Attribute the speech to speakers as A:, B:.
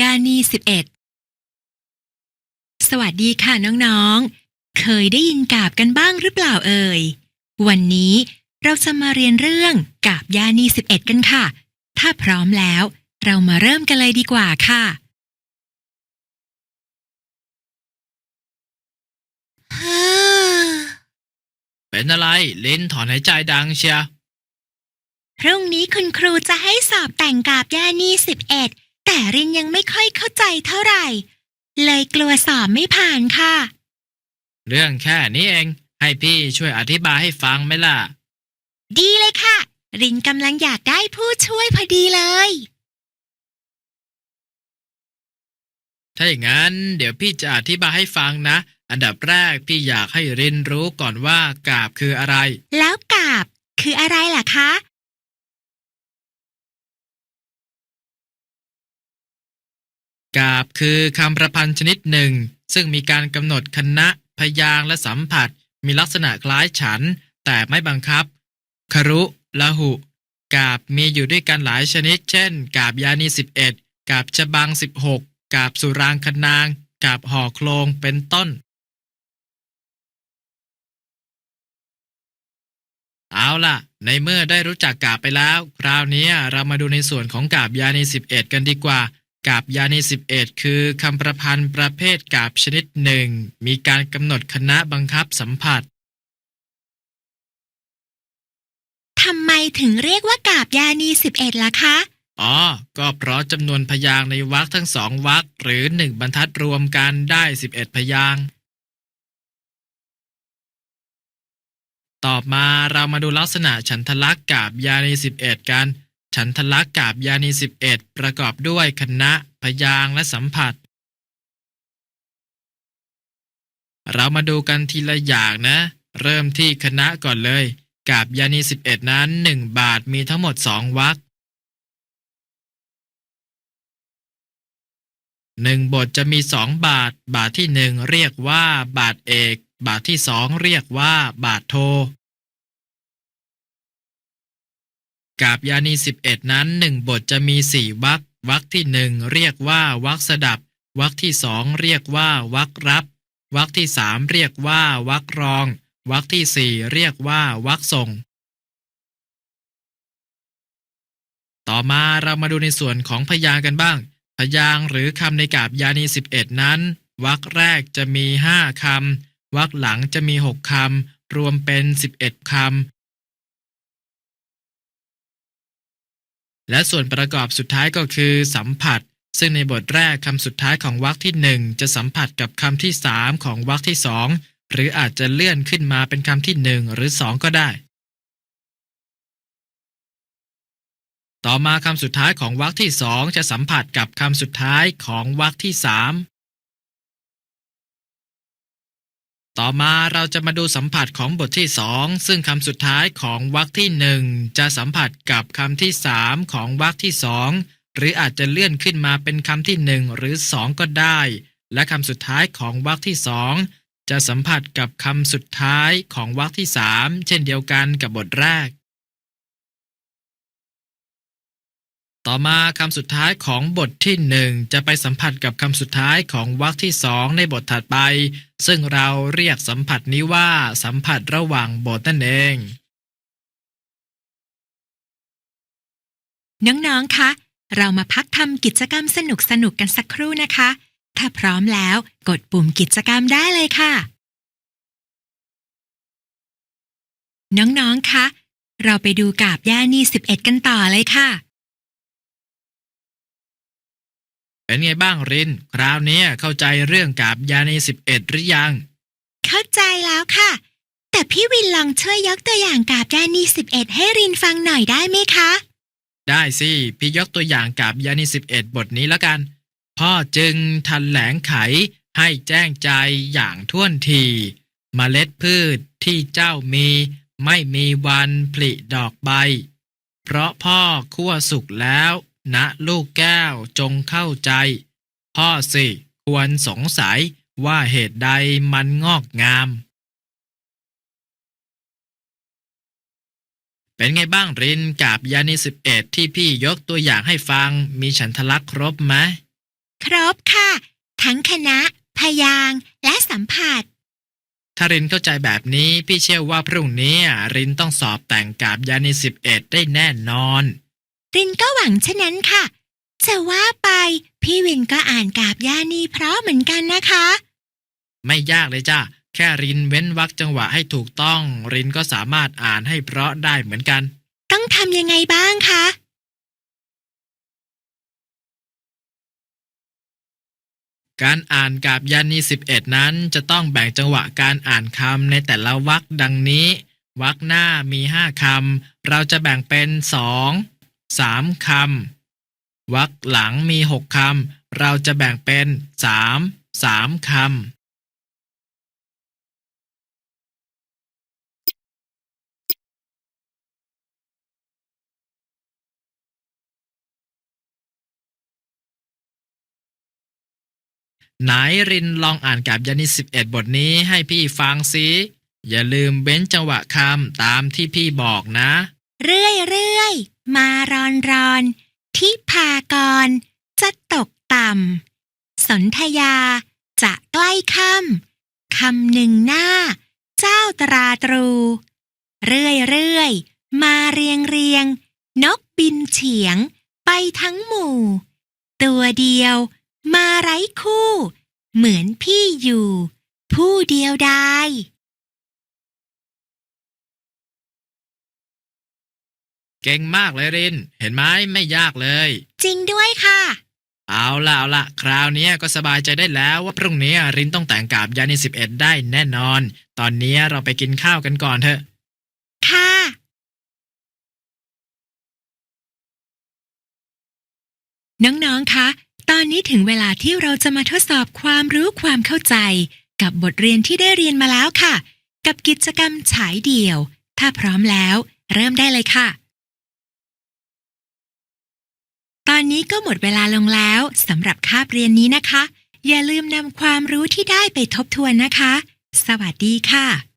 A: ยานีสิบเอ็ดสวัสดีค่ะน้องๆ เคยได้ยินกาบกันบ้างหรือเปล่าเอ่ย วันนี้เราจะมาเรียนเรื่องกาบยานีสิบเอ็ดกันค่ะ ถ้าพร้อมแล้ว เรามาเริ่มกันเลยดีกว่าค่ะ
B: เป็นอะไรลิ้นถอนหายใจดังเชีย
A: พรุ่งนี้คุณครูจะให้สอบแต่งกาบยานีสิบเอ็ด แต่รินยังไม่ค่อยเข้าใจเท่าไหร่ เลยกลัวสอบไม่ผ่านค่ะ
B: เรื่องแค่นี้เอง ให้พี่ช่วยอธิบายให้ฟังไหมล่ะ
A: ดีเลยค่ะ รินกำลังอยากได้ผู้ช่วยพอดีเลย
B: ถ้าอย่างนั้น เดี๋ยวพี่จะอธิบายให้ฟังนะ อันดับแรกพี่อยากให้เรียนรู้ก่อนว่ากาบคืออะไร
A: แล้วกาบคืออะไรล่ะคะ
B: กาบคือคำประพันธ์ชนิดหนึ่ง ซึ่งมีการกำหนดคณะ พยางและสัมผัส มีลักษณะคล้ายฉัน แต่ไม่บังคับ ครุละหุ กาบมีอยู่ด้วยกันหลายชนิด เช่น กาบยานี 11 กาบชะบัง 16 กาบสุรางคนาง กาบห่อโคลงเป็นต้น เอาล่ะ ในเมื่อได้รู้จักกาบไปแล้ว คราวนี้เรามาดูในส่วนของกาบยานี 11 กันดีกว่า กาบยานี11 คือคำประพันธ์ประเภทกาบชนิดหนึ่ง มีการกำหนดคณะบังคับสัมผัส
A: ทำไมถึงเรียกว่ากาบยานีสิบเอ็ดล่ะคะ
B: อ๋อ ก็เพราะจำนวนพยางค์ในวรรคทั้งสองวรรคหรือหนึ่งบรรทัดรวมกันได้ 11 พยางค์ ต่อมาเรามาดูลักษณะฉันทลักษณ์กาบยานี11 กัน ฉันทลักษกาบยานี11ประกอบด้วยคณะพยางและสัมผัส เรามาดูกันทีละอย่างนะ เริ่มที่คณะก่อนเลยกาบยานี11นั้น1บาทมีทั้งหมด2วรรคหนึ่งบทจะมีสองบาท บาทที่หนึ่งเรียกว่า บาทเอก บาทที่สองเรียกว่า บาทโท กาบยานีสิบเอ็ดนั้นหนึ่งบทจะมีสี่วรรควรรคที่หนึ่งเรียกว่าวรรคสดับวรรคที่สองเรียกว่าวรรครับวรรคที่สามเรียกว่าวรรครองวรรคที่สี่เรียกว่าวรรคส่ง ต่อมาเรามาดูในส่วนของพยางกันบ้าง พยางหรือคำในกาบยานี 11 นั้นวรรคแรกจะมี5คำวรรคหลังจะมี6คำรวมเป็น 11 คำ และส่วนประกอบสุดท้ายก็คือ สัมผัส ซึ่งในบทแรกคำสุดท้ายของวรรคที่ 1 จะสัมผัสกับคำที่ 3 ของวรรคที่ 2 หรืออาจจะเลื่อนขึ้นมาเป็นคำที่ 1 หรือ 2 ก็ได้ ต่อมาคำสุดท้ายของวรรคที่ 2 จะสัมผัสกับคำสุดท้ายของวรรคที่ 3 ต่อมาเราจะมาดูสัมผัสของบทที่สองซึ่งคำสุดท้ายของวรรคที่หนึ่งจะสัมผัสกับคำที่สามของวรรคที่สองหรืออาจจะเลื่อนขึ้นมาเป็นคำที่หนึ่งหรือสองก็ได้ และคำสุดท้ายของวรรคที่สองจะสัมผัสกับคำสุดท้ายของวรรคที่สามเช่นเดียวกันกับบทแรก ต่อมาคำสุดท้ายของบทที่หนึ่งจะไปสัมผัสกับคำสุดท้ายของวรรคที่สองในบทถัดไป ซึ่งเราเรียกสัมผัสนี้ว่าสัมผัสระหว่างบทนั่นเอง
A: น้องๆ คะ เรามาพักทำกิจกรรมสนุกๆกันสักครู่นะคะ ถ้าพร้อมแล้วกดปุ่มกิจกรรมได้เลยค่ะ น้องๆ คะ เราไปดูกาบย่านี11 กันต่อเลยค่ะ
B: เป็นไงบ้างริน คราวนี้เข้าใจเรื่องกาบยานี11 หรือยัง
A: เข้าใจแล้วค่ะ แต่พี่วินลองช่วยยกตัวอย่างกาบย่านี11 ให้รินฟังหน่อยได้ไหมคะ
B: ได้สิ พี่ยกตัวอย่างกาบยานี11 บทนี้แล้วกัน พ่อจึงทันแหลงไขให้แจ้งใจอย่างท่วนทีมเมล็ดพืชที่เจ้ามีไม่มีวันผลิดอกใบ เพราะพ่อคั่วสุกแล้ว นะลูกแก้วจงเข้าใจพ่อสิควรสงสัยว่าเหตุใดมันงอกงาม เป็นไงบ้างรินกับยานีสิบเอ็ดที่พี่ยกตัวอย่างให้ฟังมีฉันทลักษณ์ครบไหม
A: ครบค่ะ ทั้งคณะ พยางค์และสัมผัส
B: ถ้ารินเข้าใจแบบนี้พี่เชื่อว่าพรุ่งนี้รินต้องสอบแต่งกาบยานีสิบเอ็ดได้แน่นอน
A: รินก็หวังเช่นนั้นค่ะ จะว่าไปพี่วินก็อ่านกาบยานีเพราะเหมือนกันนะคะ
B: ไม่ยากเลยจ้าแค่รินเว้นวรรคจังหวะให้ถูกต้อง รินก็สามารถอ่านให้เพราะได้เหมือนกัน
A: ต้องทำยังไงบ้างคะ
B: การอ่านกาบยานีสิบเอ็ดนั้น จะต้องแบ่งจังหวะการอ่านคำในแต่ละวรรคดังนี้วรรคหน้ามีห้าคำ เราจะแบ่งเป็นสอง สามคำวรรคหลังมีหกคำเราจะแบ่งเป็นสามสามคำไหนรินลองอ่านกับยานิสิบเอ็ดบทนี้ให้พี่ฟังสิ อย่าลืมเบ้นจังหวะคำตามที่พี่บอกนะ
A: เรื่อยเรื่อยๆมารอนรอนที่พากร จะตกต่ำสนธยาจะใกล้ค่ำคำหนึ่งหน้า เจ้าตราตรู เรื่อยเรื่อยๆมาเรียงเรียง นกบินเฉียงไปทั้งหมู่ ตัวเดียวมาไร้คู่ เหมือนพี่อยู่ ผู้เดียวดาย
B: เก่งมากเลยริน เห็นไหมไม่ยากเลย
A: จริงด้วยค่ะ
B: เอาละเอาละคราวนี้ก็สบายใจได้แล้วว่าพรุ่งนี้รินต้องแต่งกาบยานิสิบเอ็ดได้แน่นอน ตอนนี้เราไปกินข้าวกันก่อนเถอะ
A: ค่ะ น้อง ๆ คะ ตอนนี้ถึงเวลาที่เราจะมาทดสอบความรู้ความเข้าใจ กับบทเรียนที่ได้เรียนมาแล้วค่ะ กับกิจกรรมฉายเดี่ยว ถ้าพร้อมแล้ว เริ่มได้เลยค่ะ ตอนนี้ก็หมดเวลาลงแล้วสำหรับคาบเรียนนี้นะคะ อย่าลืมนำความรู้ที่ได้ไปทบทวนนะคะ สวัสดีค่ะ